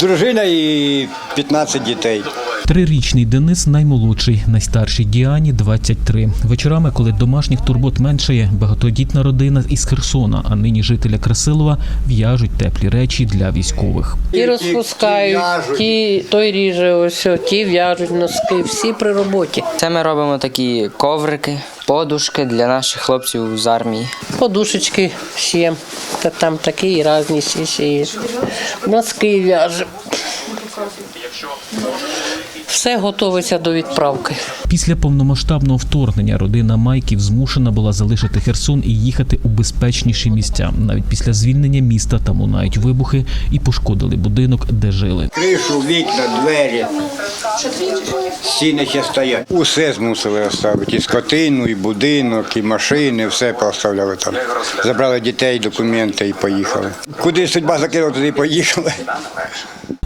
Дружина і 15 дітей. Трирічний Денис наймолодший, найстаршій Діані 23. Вечорами, коли домашніх турбот меншає, багатодітна родина із Херсона, а нині жителя Красилова в'яжуть теплі речі для військових. Ті розпускають, ті той ріже, ось, ті в'яжуть носки, всі при роботі. Це ми робимо такі коврики, подушки для наших хлопців з армії. Подушечки ще, та там такі різні ще. Носки в'яжемо. Все готується до відправки. Після повномасштабного вторгнення родина Майків змушена була залишити Херсон і їхати у безпечніші місця. Навіть після звільнення міста там лунають вибухи і пошкодили будинок, де жили. Кришу, вікна, двері. Стіни ще стоять. Усе змусили оставити. І скотину, і будинок, і машини, все поставляли там. Забрали дітей, документи і поїхали. Куди судьба закинула, туди поїхали.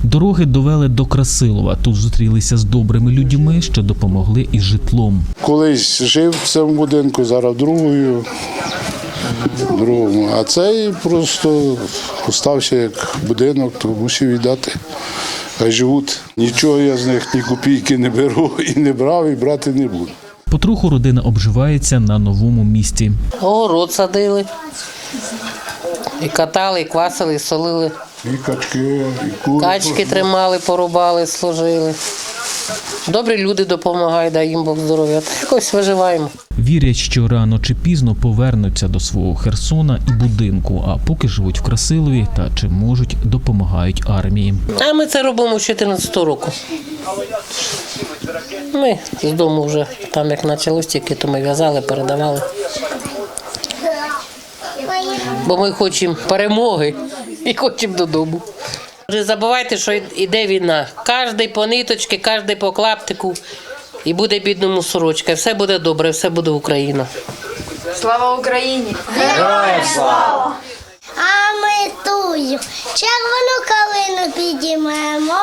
Дороги довели до Красилова. Тут зустрілися з добрими людьми, що допомогли із житлом. Колись жив в цьому будинку, зараз другою. Другому. А цей просто остався як будинок, то мусив віддати. Хай живуть. Нічого я з них ні копійки не беру і не брав, і брати не буду. Потроху родина обживається на новому місці. Огород садили. І катали, і квасили, і солили. І качки, і кури. Качки тримали, порубали, служили. Добрі люди допомагають, дай їм Бог здоров'я. Та якось виживаємо. Вірять, що рано чи пізно повернуться до свого Херсона і будинку, а поки живуть в Красилові та чи можуть допомагають армії. А ми це робимо з 14 року. Ми з дому вже там як почалось, тільки то ми в'язали, передавали. Бо ми хочемо перемоги і хочемо додому. Не забувайте, що йде війна. Кожний по ниточці, кожний по клаптику. І буде бідному сорочка. Все буде добре, все буде Україна. Слава Україні! А ми тую червону калину підіймемо,